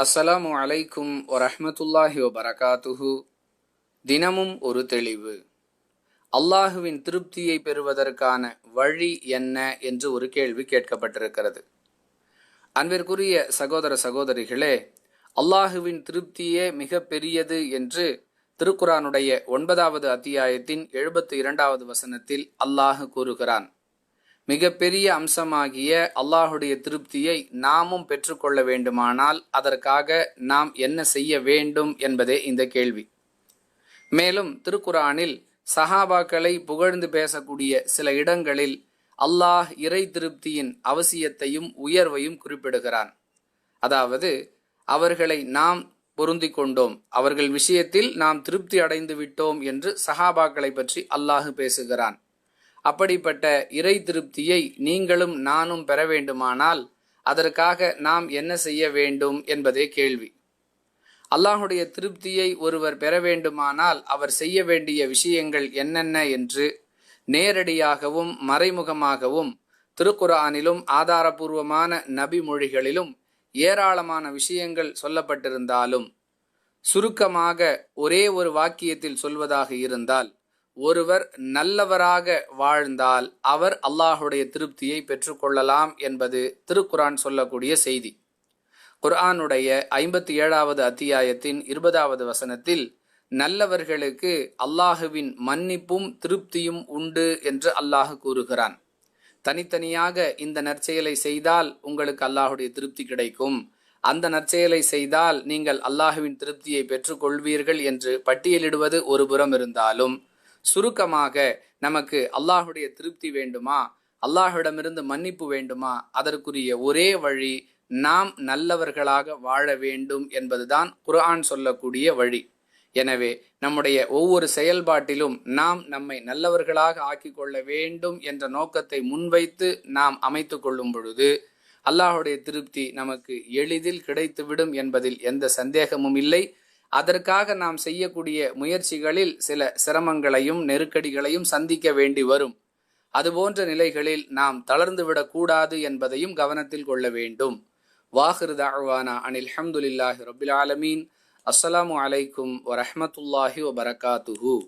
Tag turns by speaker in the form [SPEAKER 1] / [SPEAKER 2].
[SPEAKER 1] அஸ்ஸலாமு அலைக்கும் வரஹமத்துல்லாஹி வபரகாத்துஹு. தினமும் ஒரு தெளிவு. அல்லாஹுவின் திருப்தியை பெறுவதற்கான வழி என்ன என்று ஒரு கேள்வி கேட்கப்பட்டிருக்கிறது. அன்பிற்குரிய சகோதர சகோதரிகளே அல்லாஹுவின் திருப்தியே மிக பெரியது என்று திருக்குரானுடைய ஒன்பதாவது அத்தியாயத்தின் எழுபத்தி இரண்டாவது வசனத்தில் அல்லாஹு கூறுகிறான். மிகப்பெரிய அம்சமாகிய அல்லாஹுடைய திருப்தியை நாமும் பெற்றுக்கொள்ள வேண்டுமானால் அதற்காக நாம் என்ன செய்ய வேண்டும் என்பதே இந்த கேள்வி. மேலும் திருக்குரானில் சஹாபாக்களை புகழ்ந்து பேசக்கூடிய சில இடங்களில் அல்லாஹ் இறை திருப்தியின் அவசியத்தையும் உயர்வையும் குறிப்பிடுகிறான். அதாவது அவர்களை நாம் பொருந்தி கொண்டோம். அவர்கள் விஷயத்தில் நாம் திருப்தி அடைந்து விட்டோம் என்று சஹாபாக்களை பற்றி அல்லாஹ் பேசுகிறான். அப்படிப்பட்ட இறை திருப்தியை நீங்களும் நானும் பெற வேண்டுமானால் அதற்காக நாம் என்ன செய்ய வேண்டும் என்பதே கேள்வி. அல்லாஹுடைய திருப்தியை ஒருவர் பெற வேண்டுமானால் அவர் செய்ய வேண்டிய விஷயங்கள் என்னென்ன என்று நேரடியாகவும் மறைமுகமாகவும் திருக்குரானிலும் ஆதாரபூர்வமான நபி மொழிகளிலும் ஏராளமான விஷயங்கள் சொல்லப்பட்டிருந்தாலும் சுருக்கமாக ஒரே ஒரு வாக்கியத்தில் சொல்வதாக இருந்தால் ஒருவர் நல்லவராக வாழ்ந்தால் அவர் அல்லாஹுடைய திருப்தியை பெற்றுக்கொள்ளலாம் என்பது திருக்குரான் சொல்லக்கூடிய செய்தி. குர்ஆனுடைய ஐம்பத்தி ஏழாவது அத்தியாயத்தின் இருபதாவது வசனத்தில் நல்லவர்களுக்கு அல்லாஹுவின் மன்னிப்பும் திருப்தியும் உண்டு என்று அல்லாஹ் கூறுகிறான். தனித்தனியாக இந்த நற்செயலை செய்தால் உங்களுக்கு அல்லாஹுடைய திருப்தி கிடைக்கும். அந்த நற்செயலை செய்தால் நீங்கள் அல்லாஹுவின் திருப்தியை பெற்றுக்கொள்வீர்கள் என்று பட்டியலிடுவது ஒரு புறம் இருந்தாலும் சுருக்கமாக நமக்கு அல்லாஹுடைய திருப்தி வேண்டுமா? அல்லாஹுடமிருந்து மன்னிப்பு வேண்டுமா? அதற்குரிய ஒரே வழி நாம் நல்லவர்களாக வாழ வேண்டும் என்பதுதான் குர்ஆன் சொல்லக்கூடிய வழி. எனவே நம்முடைய ஒவ்வொரு செயல்பாட்டிலும் நாம் நம்மை நல்லவர்களாக ஆக்கி கொள்ள வேண்டும் என்ற நோக்கத்தை முன்வைத்து நாம் அமைத்து கொள்ளும் பொழுது அல்லாஹுடைய திருப்தி நமக்கு எளிதில் கிடைத்துவிடும் என்பதில் எந்த சந்தேகமும் இல்லை. அதற்காக நாம் செய்யக்கூடிய முயற்சிகளில் சில சிரமங்களையும் நெருக்கடிகளையும் சந்திக்க வேண்டி வரும். அதுபோன்ற நிலைகளில் நாம் தளர்ந்துவிடக்கூடாது என்பதையும் கவனத்தில் கொள்ள வேண்டும். வாஹிர் தாழ்வானா அனில் ஹம்துலில்லாஹி ரபில் ஆலமீன். அஸ்ஸலாமு அலைக்கும் வரஹமத்துல்லாஹி வபரகாத்துஹூ.